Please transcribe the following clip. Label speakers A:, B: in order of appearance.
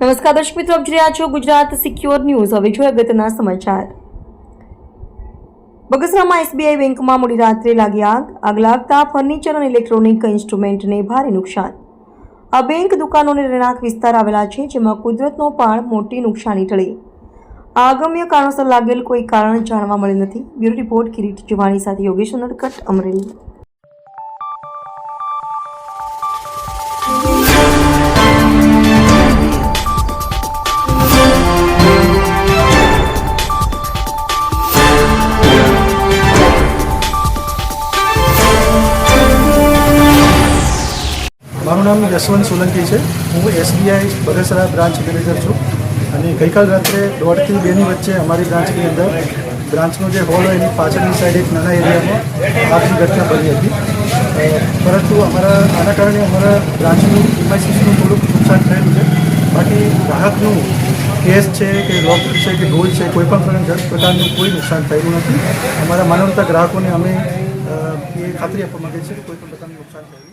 A: નમસ્કાર દર્શક મિત્રો, આપ જોઈ રહ્યા છો ગુજરાત સિક્યોર ન્યૂઝ. હવે જોઈએ અગત્યના સમાચાર. બગસરામાં એસબીઆઈ બેંકમાં મોડી રાત્રે લાગી આગ. આગ લાગતા ફર્નિચર અને ઇલેક્ટ્રોનિક ઇન્સ્ટ્રુમેન્ટને ભારે નુકસાન. આ બેંક દુકાનોને રહેણાંક વિસ્તાર આવેલા છે, જેમાં કુદરતનો પણ મોટી નુકસાની ટળી. આ અગમ્ય કારણોસર લાગેલ કોઈ કારણ જાણવા મળ્યું નથી. બ્યુરો રિપોર્ટ, કિરીટ જવાણી સાથે યોગેશ નડકટ અમરેલી.
B: મારું નામ યશવંત સોલંકી છે. હું એસબીઆઈ બગસરા બ્રાન્ચ મેનેજર છું અને ગઈકાલ રાત્રે દોઢથી બેની વચ્ચે અમારી બ્રાન્ચની અંદર બ્રાન્ચનો જે હોલ હોય એની પાછળની સાઈડ એક નાના એરિયામાં આગની ઘટના બની હતી. પરંતુ અમારા, આના કારણે અમારા બ્રાન્ચનું ઇમાઇસીસનું થોડુંક નુકસાન થયેલું છે. બાકી ગ્રાહકનું કેસ છે કે લોક છે કે ગોલ છે, કોઈ પણ પ્રકાર- પ્રકારનું કોઈ નુકસાન થયેલું નથી. અમારા માનવતા ગ્રાહકોને અમે એ ખાતરી આપવા માગીએ છીએ કે કોઈ પણ પ્રકારનું નુકસાન થયેલું